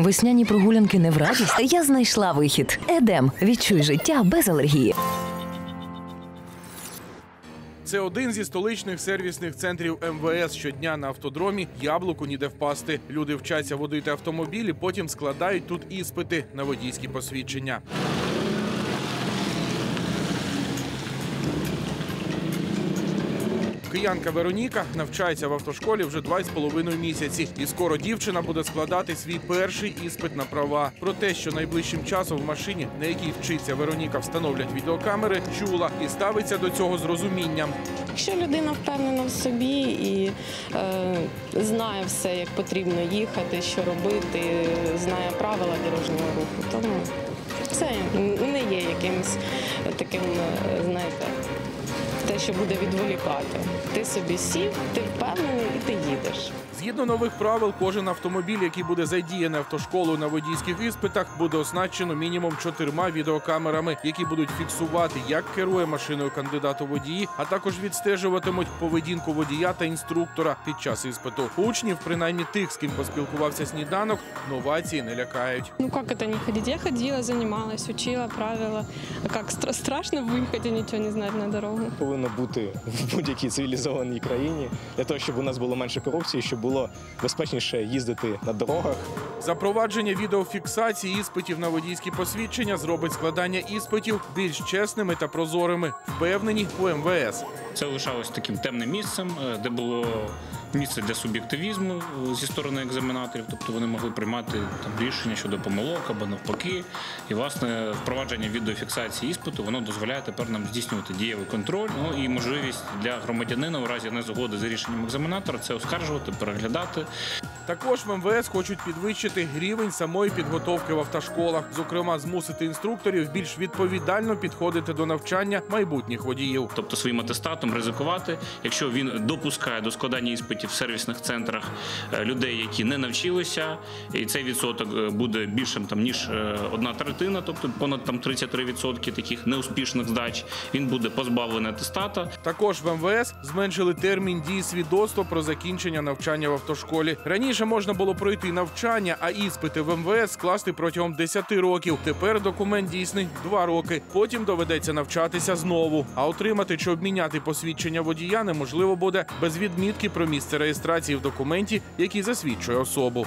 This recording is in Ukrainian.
Весняні прогулянки не в радість. Я знайшла вихід. Едем. Відчуй життя без алергії. Це один зі столичних сервісних центрів МВС. Щодня на автодромі яблуку ніде впасти. Люди вчаться водити автомобілі, потім складають тут іспити на водійські посвідчення. Киянка Вероніка навчається в автошколі вже два з половиною місяці, і скоро дівчина буде складати свій перший іспит на права. Про те, що найближчим часом в машині, на якій вчиться Вероніка, встановлять відеокамери, чула і ставиться до цього з розумінням. Якщо людина впевнена в собі і е, знає все, як потрібно їхати, що робити, знає правила дорожнього руху, тому це не є якимось таким, е, знаєте, те, що буде відволікати. Ти собі сів, ти впевнений і ти їдеш. Згідно нових правил, кожен автомобіль, який буде задіяний автошколою на водійських іспитах, буде оснащено мінімум чотирма відеокамерами, які будуть фіксувати, як керує машиною кандидат у водії, а також відстежуватимуть поведінку водія та інструктора під час іспиту. Учнів, принаймні тих, з ким поспілкувався сніданок, новації не лякають. Ну как это не ходить? Я ходила, занималась, учила правила. А стра- страшно выехать и ничего не знать на дорогу? повинно бути в будь-якій цивілізованій країні для того, щоб у нас було менше корупції, щоб було безпечніше їздити на дорогах. Запровадження відеофіксації іспитів на водійські посвідчення зробить складання іспитів більш чесними та прозорими, впевнені у МВС. Це лишалось таким темним місцем, е, де було місце для суб'єктивізму зі сторони екзаменаторів, тобто вони могли приймати там рішення щодо помилок або навпаки. І власне впровадження відеофіксації іспиту воно дозволяє тепер нам здійснювати дієвий контроль. Ну і можливість для громадянина у разі незгоди з рішенням екзаменатора це оскаржувати, переглядати. Також в МВС хочуть підвищити рівень самої підготовки в автошколах, зокрема, змусити інструкторів більш відповідально підходити до навчання майбутніх водіїв. тобто своїм атестатом ризикувати, якщо він допускає до складання іспитів в сервісних центрах е, людей, які не навчилися, і цей відсоток е, буде більшим там ніж е, одна третина, тобто понад там 33% таких неуспішних здач. Він буде позбавлений атестата. Також в МВС зменшили термін дії свідоцтва про закінчення навчання в автошколі. Раніше можна було пройти навчання, а іспити в МВС скласти протягом 10 років. Тепер документ дійсний 2 роки. Потім доведеться навчатися знову. А отримати чи обміняти посвідчення водія неможливо буде без відмітки про місце реєстрації в документі, який засвідчує особу.